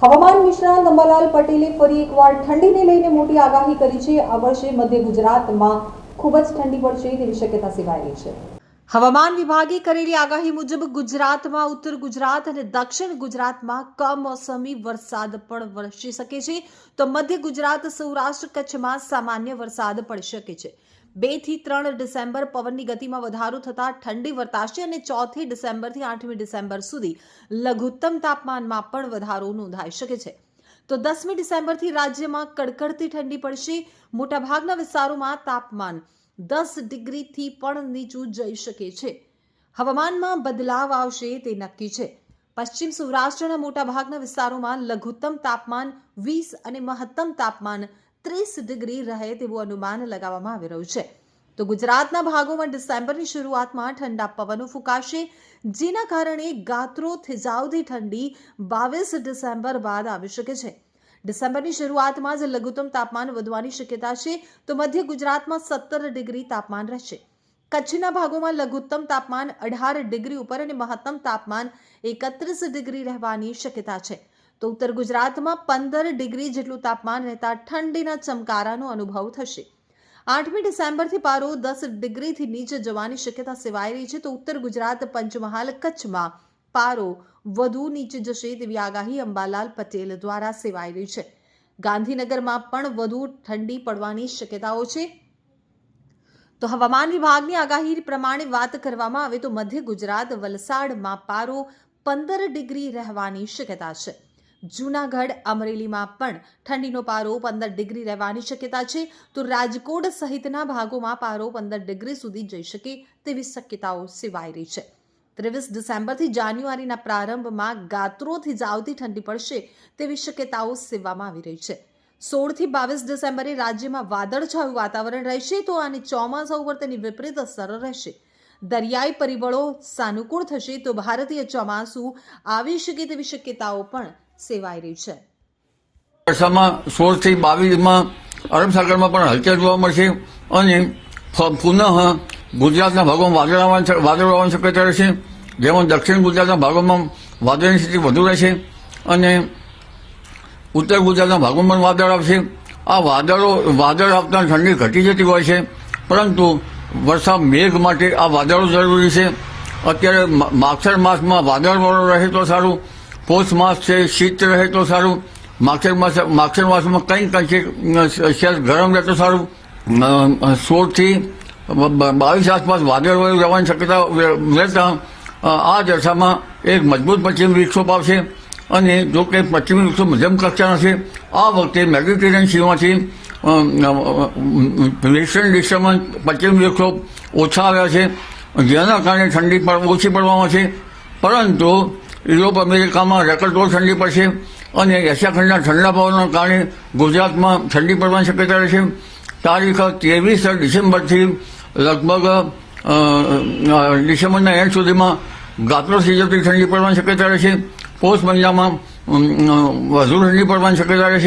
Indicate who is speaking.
Speaker 1: હવામાન નિષ્ણાંત અંબાલાલ પટેલે ફરી એકવાર ઠંડીને લઈને મોટી આગાહી કરી છે. આ વર્ષે મધ્ય ગુજરાતમાં ખૂબ જ ઠંડી પડશે તેવી શક્યતા સેવાયેલી છે. હવામાન વિભાગે કરેલી આગાહી મુજબ ગુજરાતમાં, ઉત્તર ગુજરાત અને દક્ષિણ ગુજરાતમાં કમોસમી વરસાદ પણ વરસી શકે છે. તો મધ્ય ગુજરાત, સૌરાષ્ટ્ર કચ્છમાં સામાન્ય વરસાદ પડી શકે છે. બેથી ત્રણ ડિસેમ્બર પવનની ગતિમાં વધારો થતાં ઠંડી વર્તાશે અને ચોથી ડિસેમ્બરથી આઠમી ડિસેમ્બર સુધી લઘુત્તમ તાપમાનમાં પણ વધારો નોંધાઈ શકે છે. તો દસમી ડિસેમ્બરથી રાજ્યમાં કડકડતી ઠંડી પડશે. મોટાભાગના વિસ્તારોમાં તાપમાન દસ ડિગ્રીથી પણ નીચું જઈ શકે છે. હવામાનમાં બદલાવ આવશે તે નક્કી છે. પશ્ચિમ સૌરાષ્ટ્રના મોટાભાગના વિસ્તારોમાં લઘુત્તમ તાપમાન વીસ અને મહત્તમ તાપમાન ત્રીસ ડિગ્રી રહે તેવું અનુમાન લગાવવામાં આવી રહ્યું છે. તો ગુજરાતના ભાગોમાં ડિસેમ્બરની શરૂઆતમાં ઠંડા પવનો ફૂંકાશે, જેના કારણે ગાત્રો થિજાવતી ઠંડી બાવીસ ડિસેમ્બર બાદ આવી શકે છે. ડિસેમ્બરની શરૂઆતમાં જ લઘુત્તમ તાપમાન વધવાની શક્યતા છે, તો મધ્ય ગુજરાતમાં સત્તર ડિગ્રી તાપમાન રહેશે. કચ્છના ભાગોમાં લઘુત્તમ તાપમાન અઢાર ડિગ્રી ઉપર અને મહત્તમ તાપમાન એકત્રીસ ડિગ્રી રહેવાની શક્યતા છે. તો ઉત્તર ગુજરાતમાં પંદર ડિગ્રી જેટલું તાપમાન રહેતા ઠંડીના ચમકારાનો અનુભવ થશે. આઠમી ડિસેમ્બરથી પારો દસ ડિગ્રીથી નીચે જવાની શક્યતા સેવાઈ રહી છે. તો ઉત્તર ગુજરાત પંચમહાલ કચ્છમાં પારો વધુ નીચે જશે તેવી આગાહી અંબાલાલ પટેલ દ્વારા સેવાઈ રહી છે. ગાંધીનગરમાં પણ વધુ ઠંડી પડવાની શક્યતાઓ છે. તો હવામાન વિભાગની આગાહી પ્રમાણે વાત કરવામાં આવે તો મધ્ય ગુજરાત વલસાડમાં પારો પંદર ડિગ્રી રહેવાની શક્યતા છે. જૂનાગઢ, અમરેલીમાં પણ ઠંડીનો પારો પંદર ડિગ્રી રહેવાની શક્યતા છે. તો રાજકોટ સહિતના ભાગોમાં પારો પંદર ડિગ્રી સુધી જઈ શકે તેવી શક્યતાઓ સેવાઈ રહી છે. ત્રેવીસ ડિસેમ્બરથી જાન્યુઆરીના પ્રારંભમાં ગાત્રોથી જાવતી ઠંડી પડશે તેવી શક્યતાઓ સેવવામાં આવી રહી છે. સોળથી બાવીસ ડિસેમ્બરે રાજ્યમાં વાદળછાયું વાતાવરણ રહેશે તો આની ચોમાસા ઉપર તેની વિપરીત અસર રહેશે. દરિયાઈ પરિબળો સાનુકૂળ થશે તો ભારતીય ચોમાસું આવી શકે તેવી શક્યતાઓ પણ સેવાઈ રહી છે.
Speaker 2: વર્ષામાં સોળથી બાવીસમાં અરબ સાગરમાં પણ હલચલ જોવા મળશે અને પુનઃ ગુજરાતના ભાગોમાં વાદળ વાદળ આવવાની શક્યતા રહેશે, જેમાં દક્ષિણ ગુજરાતના ભાગોમાં વાદળની સ્થિતિ વધુ રહેશે અને ઉત્તર ગુજરાતના ભાગોમાં પણ વાદળ આવશે. આ વાદળો, વાદળ આવતા ઠંડી ઘટી જતી હોય છે, પરંતુ વરસાદ મેઘ માટે આ વાદળો જરૂરી છે. અત્યારે માગસર માસમાં વાદળવાળો રહે તો સારું પોષ માસ છે, શીત રહે તો સારું. માગસર માસ માગસર માસમાં કંઈક કંઈક સેલ્સ ગરમ રહે તો સારું. સોળથી બાવીસ આસપાસ વાદળવાળું રહેવાની શક્યતા રહેતા આ દશામાં એક મજબૂત પશ્ચિમ વિક્ષોપ આવશે અને જો કે પશ્ચિમ વિક્ષોપ મધ્યમ કક્ષાના છે. આ વખતે મેડિટેરિયન સીમાંથી વેસ્ટર્ન ડિસ્ટર્બન્સ પશ્ચિમ વિક્ષોપ ઓછા આવ્યા છે. જેના કારણે ઠંડી પણ ઓછી પડવામાં છે. પરંતુ યુરોપ અમેરિકામાં રેકર્ડ ઠંડી પડશે અને એશિયા ખંડના ઠંડા પવનના કારણે ગુજરાતમાં ઠંડી પડવાની શક્યતા રહેશે. તારીખ ત્રેવીસ ડિસેમ્બરથી લગભગ ડિસેમ્બરના એન્ડ સુધીમાં ગાત્રો સિઝનથી ઠંડી પડવાની શક્યતા રહેશે. પોષ મહિનામાં વધુ ઠંડી પડવાની શક્યતા રહેશે.